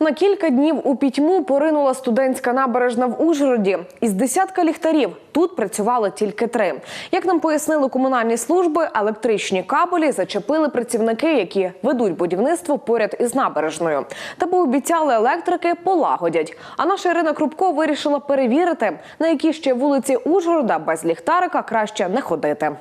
На кілька днів у пітьму поринула студентська набережна в Ужгороді. Із десятка ліхтарів тут працювали тільки три. Як нам пояснили комунальні служби, електричні кабелі зачепили працівники, які ведуть будівництво поряд із набережною. Та пообіцяли електрики полагодять. А наша Ірина Крупко вирішила перевірити, на які ще вулиці Ужгорода без ліхтарика краще не ходити.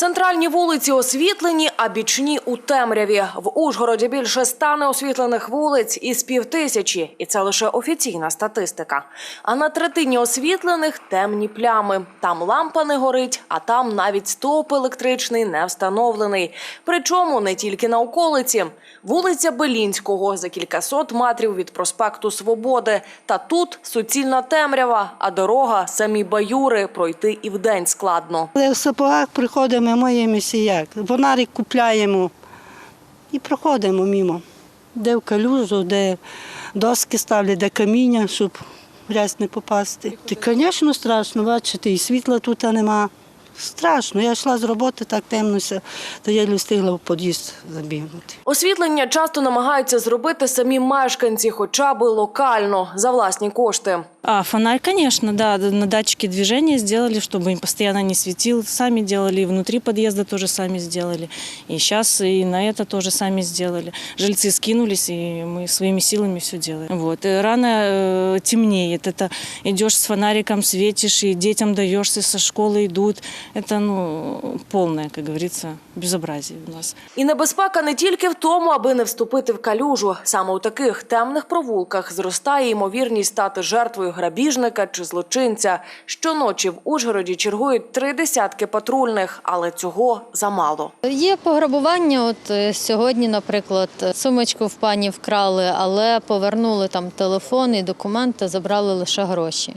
Центральні вулиці освітлені, а бічні у темряві. В Ужгороді більше ста неосвітлених вулиць із півтисячі, і це лише офіційна статистика. А на третині освітлених темні плями. Там лампа не горить, а там навіть стовп електричний не встановлений. Причому не тільки на околиці. Вулиця Белінського за кількасот метрів від проспекту Свободи. Та тут суцільна темрява, а дорога самі баюри пройти і вдень складно. Але в сапогах приходимо, моємося як. Фонарик купляємо і проходимо мимо. Де в калюжу, де доски ставлять, де каміння, щоб грязь не попасти. Ти, звісно, страшно, бачите, і світла тут нема. Страшно. Я йшла з роботи, так темнося, то я не встигла в під'їзд забігнути. Освітлення часто намагаються зробити самі мешканці, хоча б локально за власні кошти. А, фонарь, конечно, да, на датчике движения сделали, чтобы им постоянно не светил. Сами делали, и внутри подъезда тоже сами сделали. И сейчас и на это тоже сами сделали. Жильцы скинулись, и мы своими силами все делаем. Вот. И рано э, темнеет. Это идешь с фонариком, светишь, и детям даешься, со школы идут. Это, ну, полное, как говорится, безобразие у нас. І небезпека не тільки в тому, аби не вступити в калюжу. Саме у таких темних провулках зростає ймовірність стати жертвою грабіжника чи злочинця. Щоночі в Ужгороді чергують три десятки патрульних, але цього замало. Є пограбування. От е, сьогодні, наприклад, сумочку в пані вкрали, але повернули там телефон і документи, забрали лише гроші.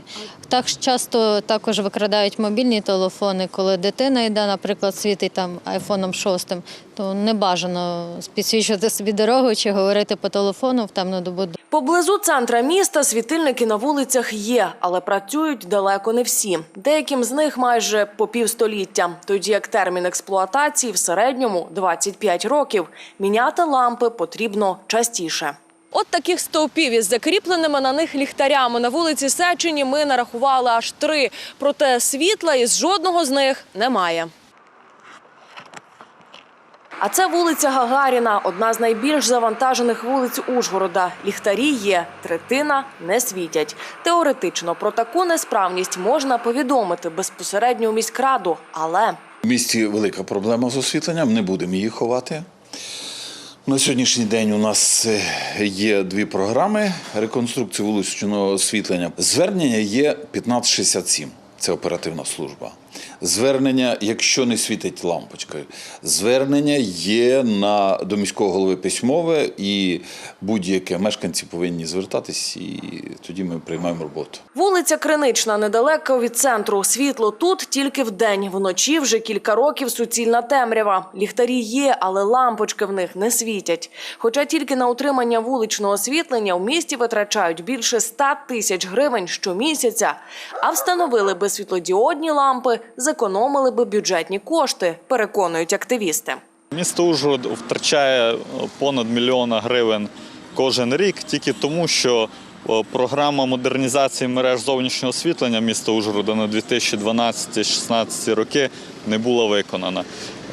Так часто також викрадають мобільні телефони, коли дитина йде, наприклад, світить там айфоном 6, то не бажано підсвічувати собі дорогу чи говорити по телефону в темну добу. Поблизу центра міста світильники на вулицях є, але працюють далеко не всі. Деяким з них майже по півстоліття, тоді як термін експлуатації в середньому 25 років. Міняти лампи потрібно частіше. От таких стовпів із закріпленими на них ліхтарями на вулиці Сечені ми нарахували аж три. Проте світла із жодного з них немає. А це вулиця Гагаріна, одна з найбільш завантажених вулиць Ужгорода. Ліхтарі є, третина не світять. Теоретично про таку несправність можна повідомити безпосередньо у міськраду, але У місті велика проблема з освітленням, не будемо її ховати. На сьогоднішній день у нас е, є дві програми реконструкції вуличного освітлення. Звернення є 1567, це оперативна служба. Звернення, якщо не світить лампочка, звернення є на до міського голови письмове, і будь-яке мешканці повинні звертатись, і тоді ми приймаємо роботу. вулиця Кринична недалеко від центру. Світло тут тільки вдень. Вночі вже кілька років суцільна темрява. Ліхтарі є, але лампочки в них не світять. Хоча тільки на утримання вуличного освітлення в місті витрачають більше 100 тисяч гривень щомісяця. А встановили би світлодіодні лампи, зекономили би бюджетні кошти, переконують активісти. Місто Ужгород втрачає е, понад мільйона гривень кожен рік тільки тому, що е, програма модернізації мереж зовнішнього освітлення міста Ужгорода на 2012-2016 роки не була виконана.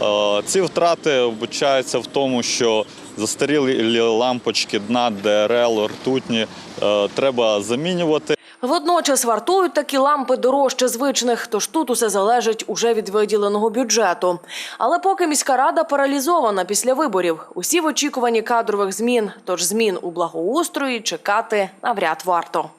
Е, Ці втрати вбачаються в тому, що застарілі лампочки дна, ДРЛ, ртутні треба замінювати. Водночас вартують такі лампи дорожче звичних, тож тут усе залежить уже від виділеного бюджету. Але поки міська рада паралізована після виборів, усі в очікуванні кадрових змін, тож змін у благоустрої чекати навряд варто.